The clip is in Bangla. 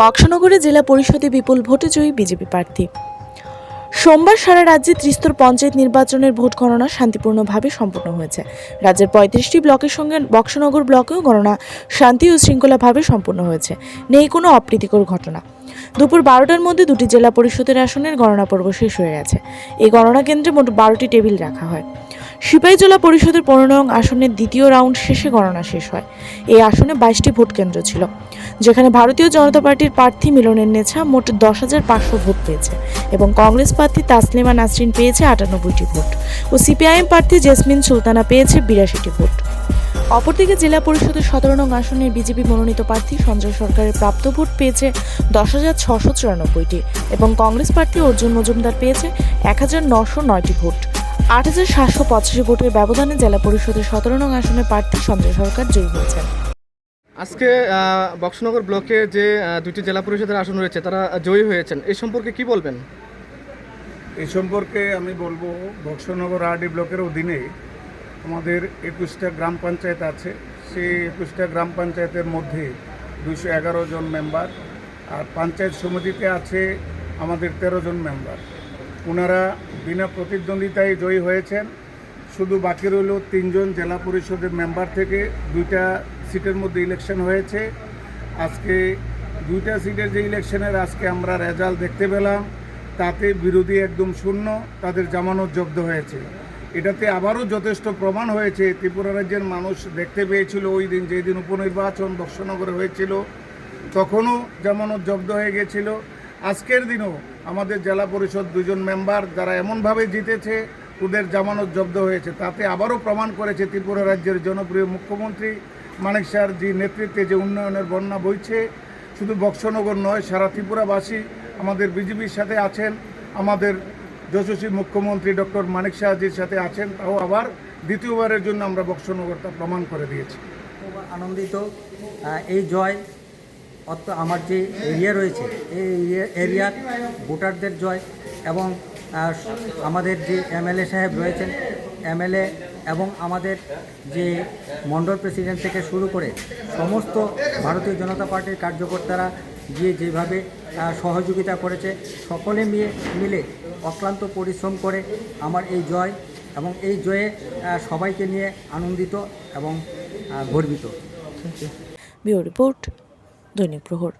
বক্সনগরে জেলা পরিষদে বিপুল ভোটে জয়ী বিজেপি প্রার্থী। সোমবার সারা রাজ্যে ত্রিস্তর পঞ্চায়েত নির্বাচনের ভোট গণনা শান্তিপূর্ণভাবে সম্পন্ন হয়েছে। রাজ্যের পঁয়ত্রিশটি ব্লকের সঙ্গে বক্সনগর ব্লকেও গণনা শান্তি ও শৃঙ্খলাভাবে সম্পন্ন হয়েছে। নেই কোনো অপ্রীতিকর ঘটনা। দুপুর বারোটার মধ্যে দুটি জেলা পরিষদের আসনের গণনা পর্ব শেষ হয়ে গেছে। এই গণনা কেন্দ্রে মোট বারোটি টেবিল রাখা হয়। সিপাহী জেলা পরিষদের পনেরো নং আসনের দ্বিতীয় রাউন্ড শেষে গণনা শেষ হয়। এই আসনে বাইশটি ভোট কেন্দ্র ছিল, যেখানে ভারতীয় জনতা পার্টির প্রার্থী মিলনের নেছা মোট দশ হাজার পাঁচশো ভোট পেয়েছে এবং কংগ্রেস প্রার্থী তাসলিমা নাসরিন পেয়েছে আটানব্বইটি ভোট ও সিপিআইএম প্রার্থী জেসমিন সুলতানা পেয়েছে বিরাশিটি ভোট। অপরদিকে জেলা পরিষদের সতেরো নং আসনের বিজেপি মনোনীত প্রার্থী সঞ্জয় সরকারের প্রাপ্ত ভোট পেয়েছে দশ হাজার ছশো চুরানব্বইটি এবং কংগ্রেস প্রার্থী অর্জুন মজুমদার পেয়েছে এক হাজার নশো নয়টি ভোট। আট হাজার সাতশো পঁচাশি ভোটের ব্যবধানে জেলা পরিষদের সতেরো নং আসনের প্রার্থী সঞ্জয় সরকার জয়ী হয়েছেন। আজকে বক্সনগর ব্লকে যে দুটি জেলা পরিষদের আসন রয়েছে তারা জয়ী হয়েছেন। এই সম্পর্কে কি বলবেন? এই সম্পর্কে আমি বলব বক্সনগর আরডি ব্লকের অধীনে আমাদের একুশটা গ্রাম পঞ্চায়েত আছে। সেই একুশটা গ্রাম পঞ্চায়েতের মধ্যে দুশো এগারো জন মেম্বার আর পঞ্চায়েত সমিতিতে আছে আমাদের তেরো জন মেম্বার ওনারা বিনা প্রতিদ্বন্দ্বিতায় জয়ী হয়েছেন। শুধু বাকি রইল তিনজন জেলা পরিষদের মেম্বার থেকে দুইটা সিটের মধ্যে ইলেকশন হয়েছে। আজকে দুইটা সিটের যে ইলেকশনের আজকে আমরা রেজাল্ট দেখতে পেলাম, তাতে বিরোধী একদম শূন্য, তাদের জামানত জব্দ হয়েছে। এটাতে আবারও যথেষ্ট প্রমাণ হয়েছে, ত্রিপুরা রাজ্যের মানুষ দেখতে পেয়েছিল ওই দিন যেই দিন উপনির্বাচন দর্শনগরে হয়েছিল, তখনও জামানত জব্দ হয়ে গেছিল। আজকের দিনও আমাদের জেলা পরিষদ দুজন মেম্বার যারা এমনভাবে জিতেছে, ওদের জামানত জব্দ হয়েছে। তাতে আবারও প্রমাণ করেছে ত্রিপুরা রাজ্যের জনপ্রিয় মুখ্যমন্ত্রী মানিক শাহর জি নেতৃত্বে যে উন্নয়নের বন্যা বইছে। শুধু বক্সনগর নয়, সারা ত্রিপুরাবাসী আমাদের বিজেপির সাথে আছেন। আমাদের যশস্বী মুখ্যমন্ত্রী ডক্টর মানিক শাহজির সাথে আছেন। তাও আবার দ্বিতীয়বারের জন্য আমরা বক্সনগর তা প্রমাণ করে দিয়েছি। আনন্দিত এই জয় অত আমার যে এরিয়া রয়েছে, এই এরিয়া- এরিয়ার ভোটারদের জয় এবং আমাদের যে এমএলএ সাহেব রয়েছেন, এমএলএ এবং আমাদের যে মণ্ডল প্রেসিডেন্ট থেকে শুরু করে সমস্ত ভারতীয় জনতা পার্টির কার্যকর্তারা গিয়ে যেভাবে সহযোগিতা করেছে, সকলে মিলে মিলে অক্লান্ত পরিশ্রম করে আমার এই জয় এবং এই জয়ে সবাইকে নিয়ে আনন্দিত এবং গর্বিত। রিপোর্ট দৈনিক প্রহর।